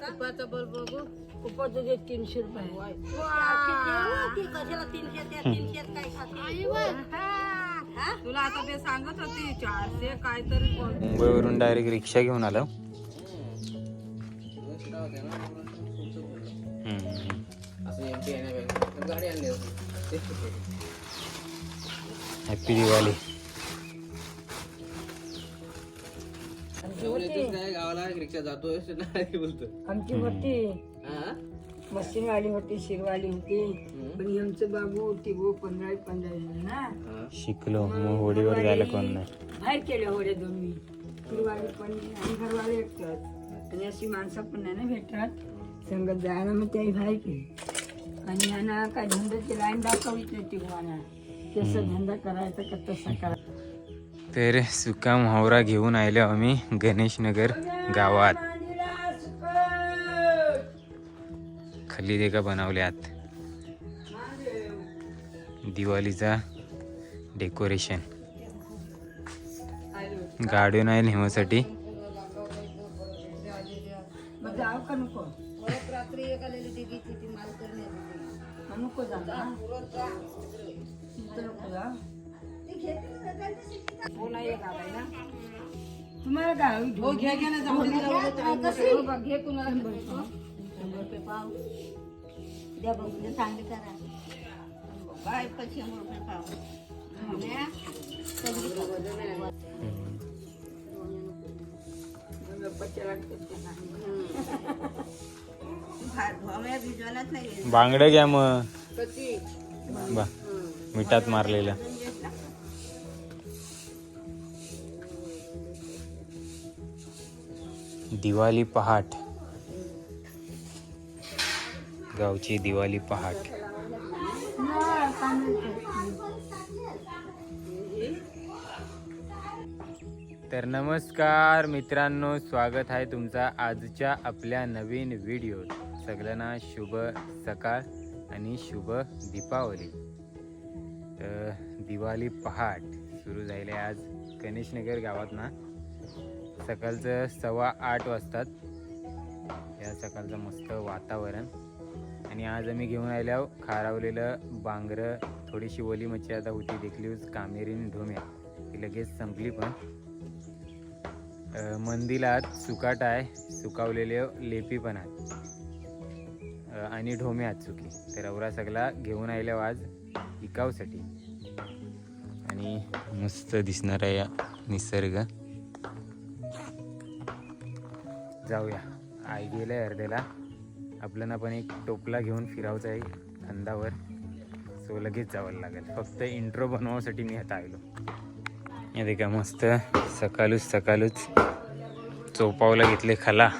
कुपाचं बोल बघू कुपाचं जे तीनशे रुपये तुला आता ते सांगत होती चारशे काहीतरी बोल मुंबईवरून डायरेक्ट रिक्षा घेऊन आलो हम्म. हॅपी दिवाळी गावाला रिक्षा जातोय बोलतो आमची होती मशीनवाली होती शिरवाली होती पण आमचं बाबू होती गो पंधरा पंधरा जण ना. शिकलो मग होडीवर जायला कोण नाही. बाहेर केले होडे दोन्ही. शिरवाली पण आणि घरवाले एकटत आणि अशी माणसं पण नाही ना भेटत. संगत जायला मग त्याही बाहेर केली. आणि ह्यानं काय धंद्याची लाईन दाखवलीच नाही तिघांना कसं धंदा करायचा का तसा करायचा तर सुका म्हावरा घेऊन आलो आम्ही गणेशनगर गावात. खाली देखा बनवल्यात. दिवाळीचा डेकोरेशन. गाडून आहे नेहमीसाठी तुम्हाला काय हो घ्या घ्या ना जाऊ दे, जाऊ दे. बा, घे कुणाला बघतो. शंभर रुपये पाव द्या बघून चांगली करा बाय पण शंभर रुपये पाव म्या, सगळी करा. बच्चाला करते ना. भात भम्या भिजवायलाच नाही बांगडं घ्या मग बा मिठात मारलेलं दिवाळी पहाट. गावची दिवाळी पहाट. तर नमस्कार मित्रांनो स्वागत आहे तुमचा आजच्या आपल्या नवीन व्हिडिओ सगळ्यांना शुभ सकाळ आणि शुभ दीपावली. तर दिवाळी पहाट सुरू झाले आज. गणेशनगर गावात ना सकाळचं सव्वा आठ वाजतात. या सकाळचं मस्त वातावरण. आणि आज आम्ही घेऊन आल्या खारावलेलं बांगरं थोडीशी ओली मच्छी. आता होती देखली कामेरीन ढोम्या ती लगेच संपली पण. मंदिरात सुकाट आहे. सुकावलेले लेपी पण आहेत. आणि ढोमे आहेत चुकी तर अवरा सगळा घेऊन आल्या आज पिकावसाठी आणि मस्त दिसणार आहे या निसर्ग. जाऊया. आई गेल्या अर्ध्याला आपल्याला पण एक टोपला घेऊन फिरावचा आहे खांदावर. सो लगेच जावं लागेल. फक्त इंट्रो बनवासाठी मी आता आलो. हे देखा मस्त. सकाळूच सकाळूच. चोपावला घेतले खाला.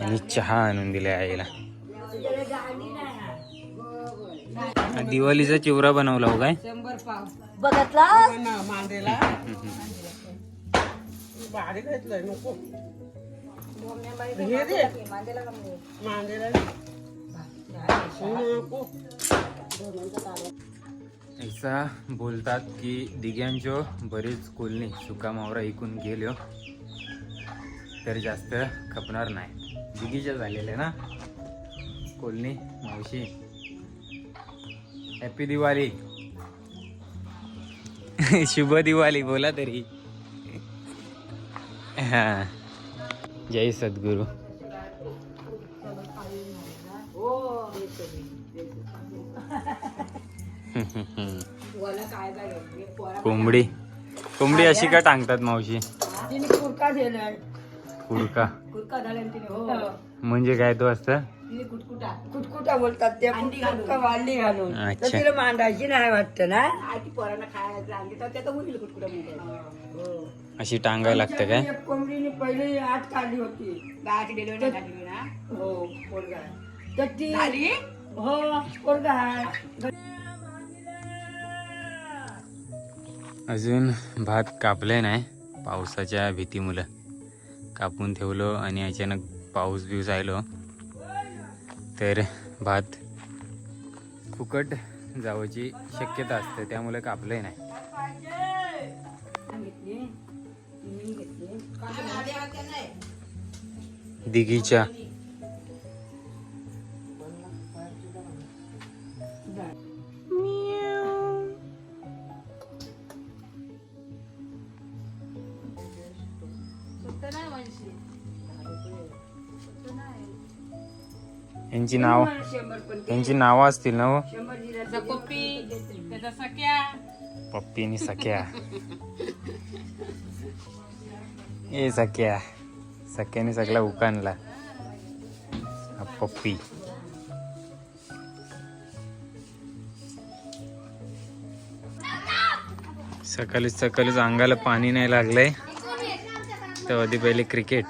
आणि चहा आणून दिला आईला. दिवाळीचा चिवरा बनवला हो काय? शंभर पाव. मांडलेला ऐसा बोलतात की दिग्यांचो बरीच कोलनी सुका मावरा ऐकून गेल्यो तर जास्त खपणार नाही. दिगीच्या झालेल्या ना? कोलनी मावशी. हॅपी दिवाळी शुभ दिवाळी बोला तरी. हा. जय सद्गुरू. कोंबडी. कोंबडी अशी का टांगतात मावशी? कुरका हो. म्हणजे काय तो असतं कुटकुटा. कुटकुटा बोलतात त्या कुटका वाढली घालून. तर अच्छा. तिला मांडायची नाही वाटतं ना? आधी पोरांना खायला आणली तर त्याचं होईल कुठकुठं म्हणतात अशी टांगायला लागतं काय? एक कोंबडीने पहिली आठ काढली होती. गावाची डिलिव्हरी झाली ना? हो पोरगा. तर ती झाली? हो पोरगा अजून भात कापले नाही पावसाच्या भीतीमुळं. कापून ठेवलो आणि अचानक पाऊस बिऊस आलो तर भात फुकट जावची शक्यता असते त्यामुळे कापलंय नाही. दिघीच्या यांची नाव यांची नावं असतील ना हो? पप्पी आणि सख्या. ए सख्या. सख्याने सगळा उकानला हा पप्पी. सकाळी सकाळीच अंगाला पाणी नाही लागलंय. तर आधी पहिले क्रिकेट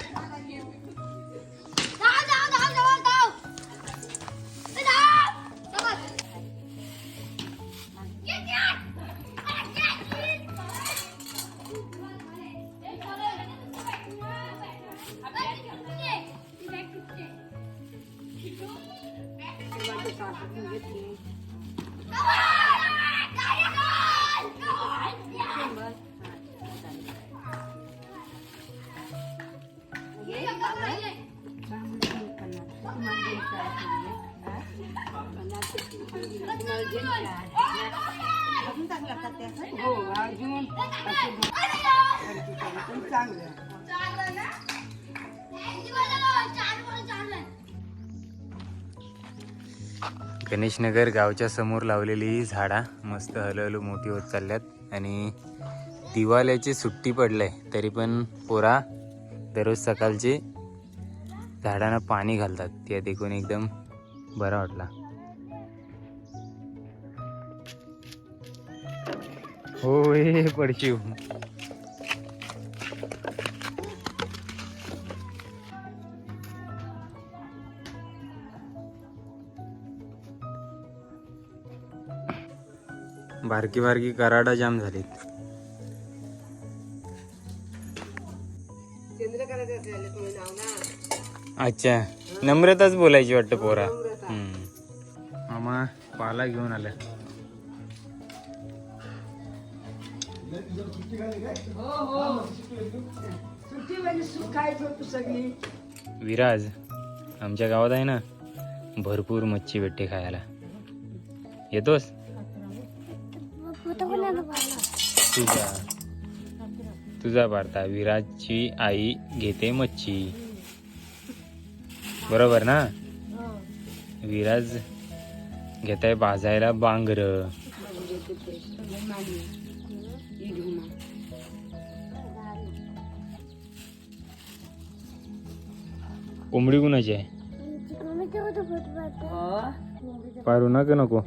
गणेशनगर गावच्या समोर लावलेली ही झाडा मस्त हळूहळू मोठी होत चालल्यात. आणि दिवाळ्याची सुट्टी पडलंय तरी पण पोरा दररोज सकाळचे झाडांना पाणी घालतात. ते देखून एकदम बरा वाटला. होय पडशिव. बारकी बारकी कराडा जाम झालीत. अच्छा नम्रताच बोलायची वाटतं पोरा. हम्म. मामा पाला घेऊन आला सुट्टी सुख खायच होतो सगळी विराज आमच्या गावात आहे ना भरपूर मच्छी भेटते खायला. येतोस? तुझा. तुझा पारता विराजची आई घेते मच्छी. बरोबर ना? विराज घेत आहे भाजायला बांगर. कोंबडी कुणाची आहे? पारू ना का नको.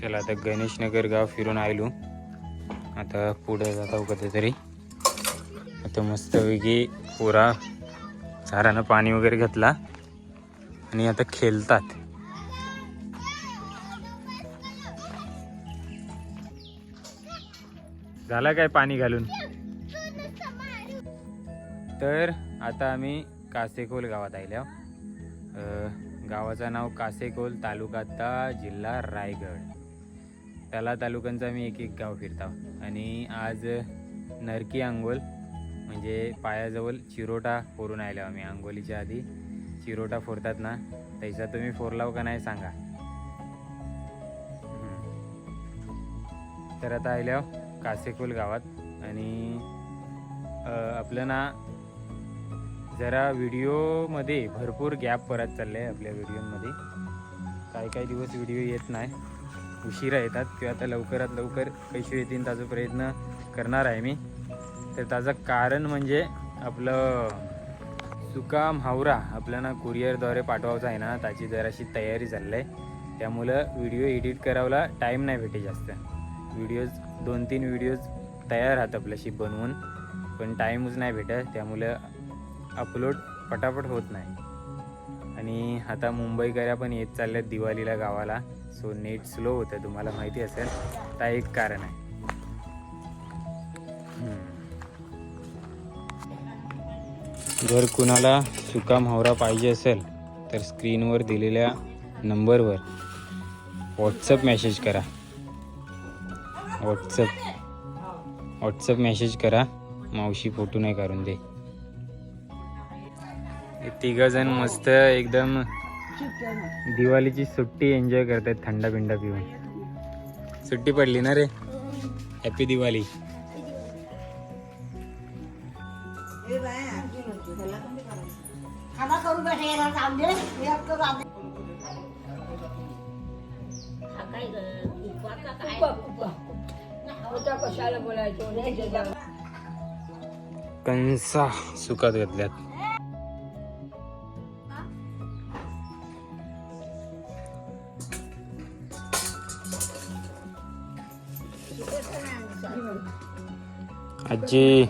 चला आता गणेशनगर गाव फिरून आलो आता पुढे जाता कधीतरी आता मस्तपैकी पुरा झाडानं पाणी वगैरे घातला आणि आता खेळतात. झाला काय पाणी घालून? तर आता आम्ही कासेकोल गावात आल्या गावाचं नाव कासेकोल तालुका जिल्हा रायगड. त्याला तालुक्यांचा आम्ही एक एक गाव फिरता. आणि आज नरकी आंघोल म्हणजे पायाजवळ चिरोटा फोरून आलो आम्ही. आंघोलीच्या आधी चिरोटा फोडतात ना त्याचा तुम्ही फोरलाव का नाही सांगा. तर आता आल्या कासेकोल गावात. आणि आपलं ना जरा व्हिडिओमध्ये भरपूर गॅप परत चाललं आहे आपल्या व्हिडिओमध्ये. काही काही दिवस व्हिडिओ येत नाही. उशिरा येतात किंवा आता लवकरात लवकर पैसे येतील त्याचा प्रयत्न करणार आहे मी. तर त्याचं कारण म्हणजे आपलं सुकाम हावरा आपल्याला कुरिअरद्वारे पाठवायचा आहे ना त्याची जराशी तयारी चालली आहे त्यामुळं व्हिडिओ एडिट करायला टाईम नाही भेटे जास्त. व्हिडिओज दोन तीन व्हिडिओज तयार राहत आपल्याशी बनवून पण टाईमच नाही भेटत. त्यामुळं अपलोड पटापट होत नाही. आणि आता मुंबईकऱ्या पण येत चालल्यात दिवाळीला गावाला. सो नेट स्लो होतं. तुम्हाला माहिती असेल त्या एक कारण आहे. जर कुणाला सुका म्हावरा पाहिजे असेल तर स्क्रीनवर दिलेल्या नंबरवर व्हॉट्सअप मेसेज करा. व्हॉट्सअप व्हॉट्सअप मेसेज करा. मावशी फोटो नाही काढून दे. तिघ जण मस्त एकदम दिवाळीची सुट्टी एन्जॉय करतायत थंड पिंडा पिऊन. सुट्टी पडली ना रे? हॅपी दिवाळी. कंसा सुखात घेतल्यात. आजी.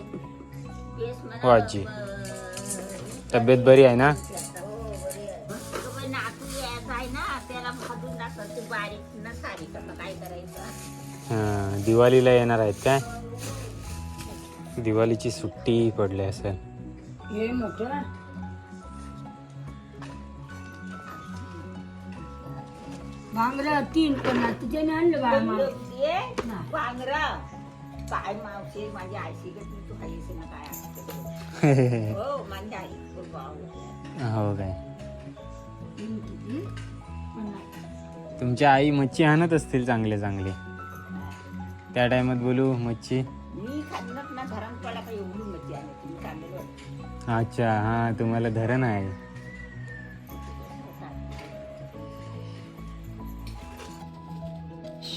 हो आजी. तब्येत बरी आहे ना? हा, दिवाळीला येणार आहेत काय? दिवाळीची सुट्टी पडली असेल. हे तीन पण तुझ्याने आणलं बाळा मला. पांगरा काय मावशी माझी आईशी गं ती तू हायशी ना काय असते हो माझी आई खूप आवडते. हो काय. तुमच्या आई मच्छी आणत असतील चांगले चांगले त्या टायमात बोलू मच्छी मी खाल्लं ना धरण पडा का एवढी मच्छी आहे तुम्ही खाल्लेलं अच्छा हा तुम्हाला धरण आहे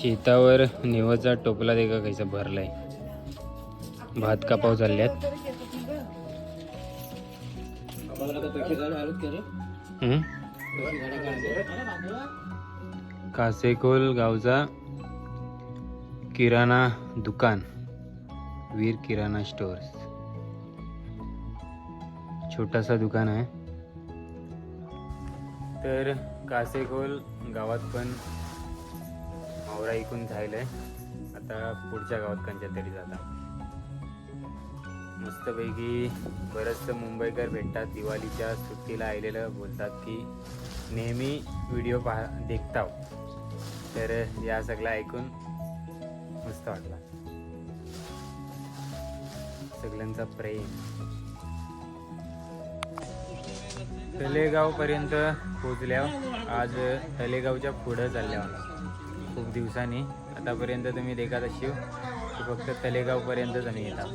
शेतावर नेवाचा टोपला देखा कैसा भरलाय? भात कापाव चालल्यात? का कासेकोल गावचा किराणा दुकान वीर किराणा स्टोअर्स. छोटासा दुकान आहे. तर कासेकोल गावात पण मावरा ऐकून झालंय. आता पुढच्या गावात कंच्या तरी जाता. मस्तपैकी बरंचसं मुंबईकर भेटतात. दिवाळीच्या सुट्टीला आलेलं बोलतात की नेहमी व्हिडिओ पाह देखताव. तर या सगळं ऐकून मस्त वाटला. सगळ्यांचा प्रेम. तलेगावपर्यंत पोचल्या आज तलेगावच्या पुढं चालल्या खूप दिवसांनी. आतापर्यंत तुम्ही देखत असाल की फक्त तलेगावपर्यंतच आम्ही येतात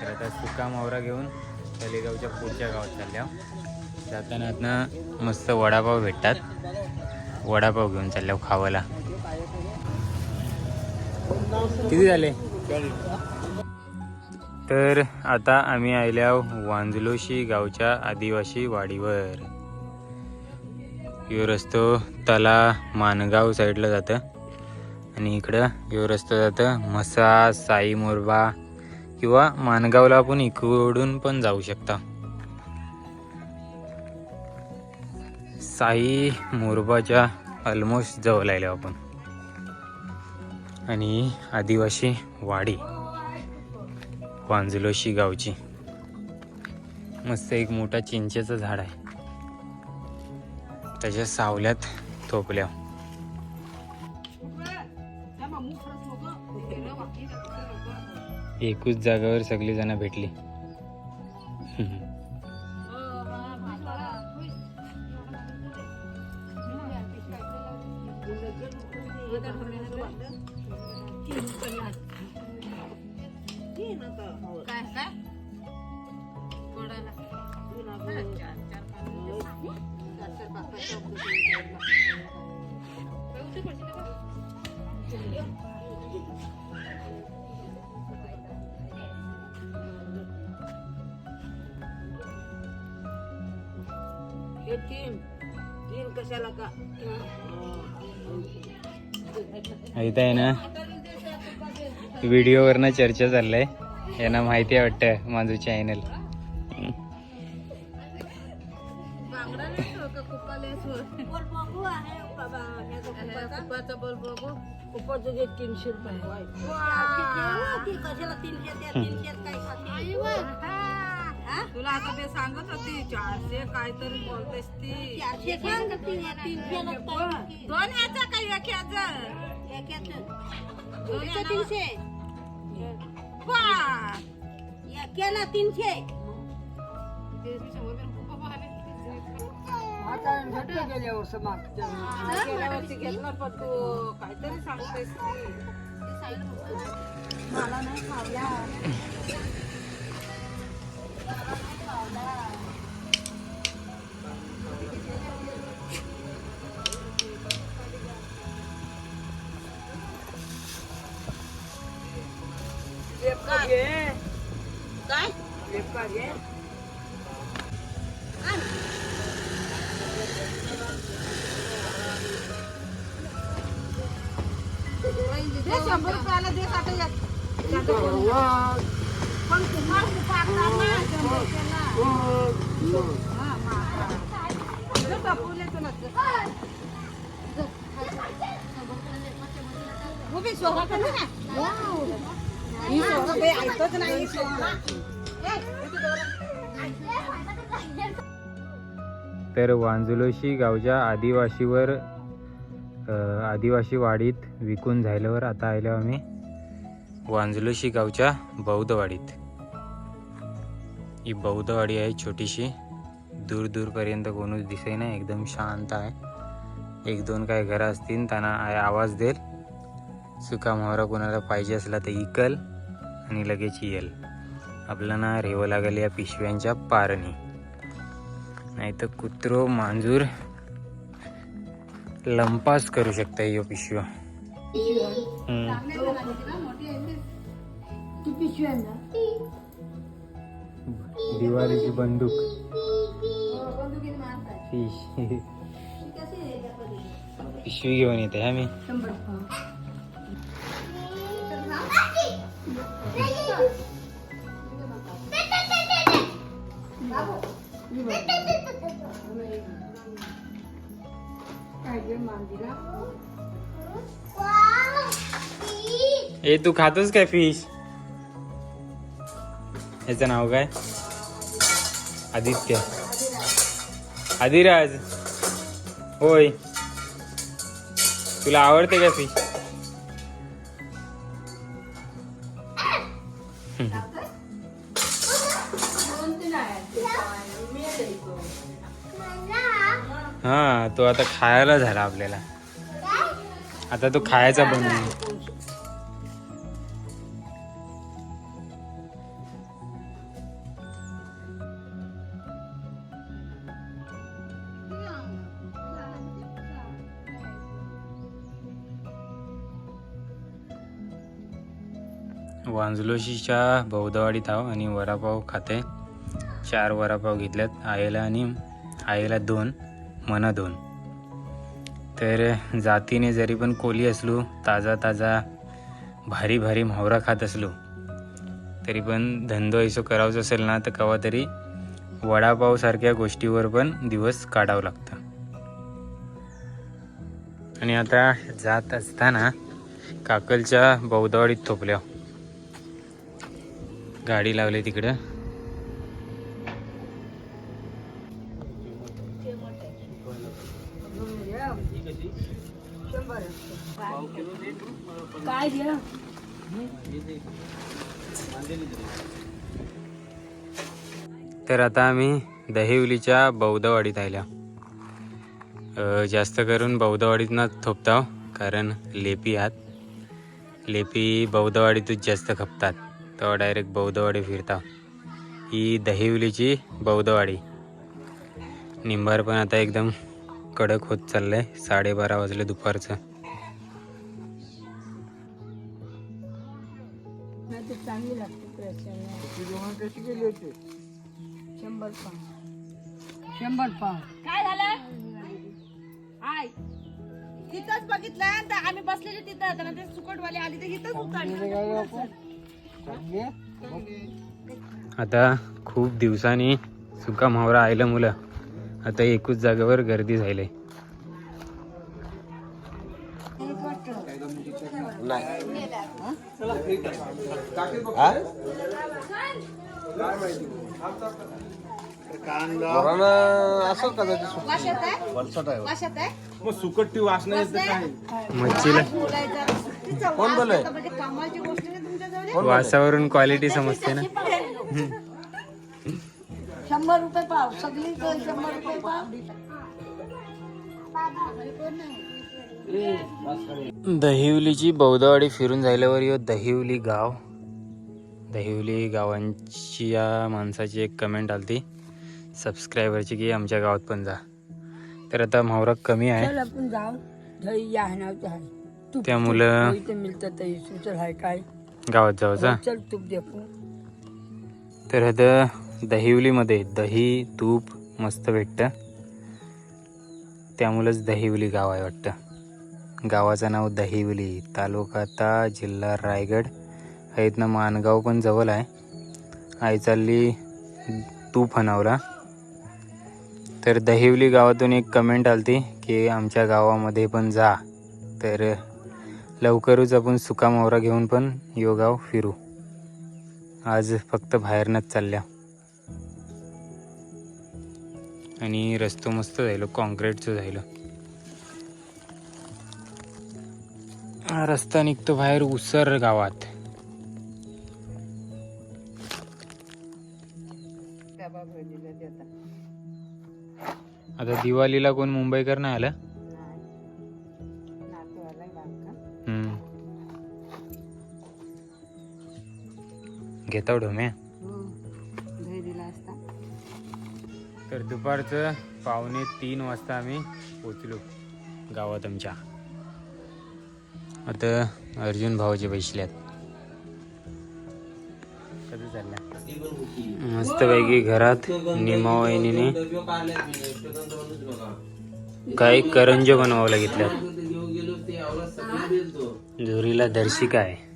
तर आता सुका मावरा घेऊन तलेगावच्या पुढच्या गावात चालल्या. जाताना आतनं मस्त वडापाव भेटतात. वडापाव घेऊन चालल्या खावायला. किती झाले? तर आता आम्ही आल्या वांजलोशी गावच्या आदिवासी वाडीवर. यो रस्तो तला मानगाव साईडला जातं. आणि इकडं यो रस्तो जातं मसा साई मोरबा किंवा मानगावला आपण इकडून पण जाऊ शकता. साई मोरबाच्या ऑलमोस्ट जवळ आलो आपण. आणि आदिवासी वाडी वांजलोशी गावची. मस्त एक मोठा चिंचेचं झाड आहे. त्याच्या सावल्यात थोपल्या. एकूच जागावर सगळी जण भेटली इथं आहे ना व्हिडिओवरनं चर्चा चाललंय यांना माहिती आहे वाटतं माझं चॅनल तीनशे रुपये? ती? तुला आता मी सांगत होती चारशे काहीतरी बोलतेस ती चारशे. दोन याचा काही व्याख्याचा एकाचं. दोनशे तीनशे वा एकाला तीनशे आता घट्ट गेल्या वर्ष मागच्या गेल्या वर्षी घेतला पण तू काहीतरी सांगतेस ती मला नाही खावला लेपका घे काय लेपका घे दे शंभर रुपयाला दे आता एक. पण तुम्हाला खूप आगणार ना, शंभर रुपयाला. हा, मग. दे टपूले तुला दे. उभी सोहा का ना? ही ऐकत नाही तर वांजुलोशी गावच्या आदिवासीवर आदिवासी वाडीत विकून झाल्यावर आता आलो आम्ही. वांजुलोशी गावच्या बौद्धवाडीत. ही बौद्धवाडी आहे छोटीशी. दूर दूरपर्यंत कोणूच दिसे नाही. एकदम शांत आहे. एक दोन काय घरं असतील त्यांना आवाज देईल. सुका मोहरा कोणाला पाहिजे असला तर इकल. आणि लगेच येईल. आपल्याला रेवं लागेल या पिशव्यांच्या पारणी. नाही तर कुत्रो मांजूर लंपास करू शकता यो पिशव्या. ना दिवाळीची बंदूक. पिशवी. घेऊन येते हा मी. ए तू खातोस काय फिश ह्याचं नाव काय? आदित्य. आदिराज. होय. तुला आवडते का फिश तो आता खायला झाला आपल्याला. आता तो खायचा बनवून वांजलोशीच्या बौद्धवाडीत आहो आणि वडापाव खाते. चार वडापाव घेतल्यात आईला आणि आईला दोन. मना दोन तर जातीने जरी पण कोली असलो ताजा ताजा भारी भारी म्हावरा खात असलो तरी पण धंदो ऐसो करावचं असेल ना तर कवा तरी वडापावसारख्या गोष्टीवर पण दिवस काढावं लागतं. आणि आता जात असताना काकलच्या बौद्धवाडीत थोपल्या. गाडी लावली तिकडं. काय तर आता आम्ही दहिवलीच्या बौद्धवाडीत आल्या जास्त करून बौद्धवाडीतनं थोपताव कारण लेपी आहात लेपी बौद्धवाडीतच जास्त खपतात. तेव्हा डायरेक्ट बौद्धवाडी फिरता ही दहिवलीची बौद्धवाडी. निंबार पण आता एकदम कडक होत चाललंय साडेबारा वाजले दुपारचं. होती शंभर पाव शंभर पाव काय झालं? आय. तिथंच बघितलं तर आम्ही बसलेले तिथं तर ते सुकटवाले आली तर इथंच उतरली. आता खूप दिवसांनी सुका म्हावरा आयलं मुलं. आता एकूच जागेवर गर्दी झाली वाशात आहे? वाशात आहे? मग सुकट वासना येतं काय? मच्छीला. बोलायचं. तिचा वास येतो म्हणजे कामाची गोष्ट नाही तुमच्याजवळ. वासावरून क्वालिटी समजते ना. शंभर रुपये पाव. सगळी शंभर रुपये पाव. दहिवलीची बौद्धवाडी फिरून झाल्यावर यो दहिवली गाव. दहिवली गावांची या माणसाची एक कमेंट आलती. सबस्क्रायबरची की आमच्या गावात पण जा. तर आता मावरा कमी आहे. चल आपण जाऊ. दही या नावचं आहे. तूप त्यामुळं इथे मिळतं दही सुचल आहे काय? गावात चल तूप देखू तर आता दहिवलीमध्ये दही तूप मस्त भेटतं. त्यामुळंच दहिवली गाव आहे वाटतं. गावाचं नाव दहिवली तालुका ता जिल्हा रायगड. इथनं मानगाव पण जवळ आहे. आई चालली तूप हनावला तर दहिवली गावातून एक कमेंट आलती की आमच्या गावामध्ये पण जा. तर लवकरच आपण सुका घेऊन पण यो गाव फिरू. आज फक्त बाहेरनंच चालल्या. आणि रस्तो मस्त झालो कॉन्क्रीटचं झालं. हा रस्ता निघतो बाहेर उसर गावात. आता दिवाळीला कोण मुंबईकर नाही आलं? घेता ढोम्या तर दुपारचं पावणे तीन वाजता आम्ही पोचलो गावात आमच्या. आता अर्जुन भावाचे बैसल्यात. कसं चाललं मस्तपैकी घरात निमावहिनीने काही करंज बनवावं घेतल्यात झोरीला दर्शिका आहे.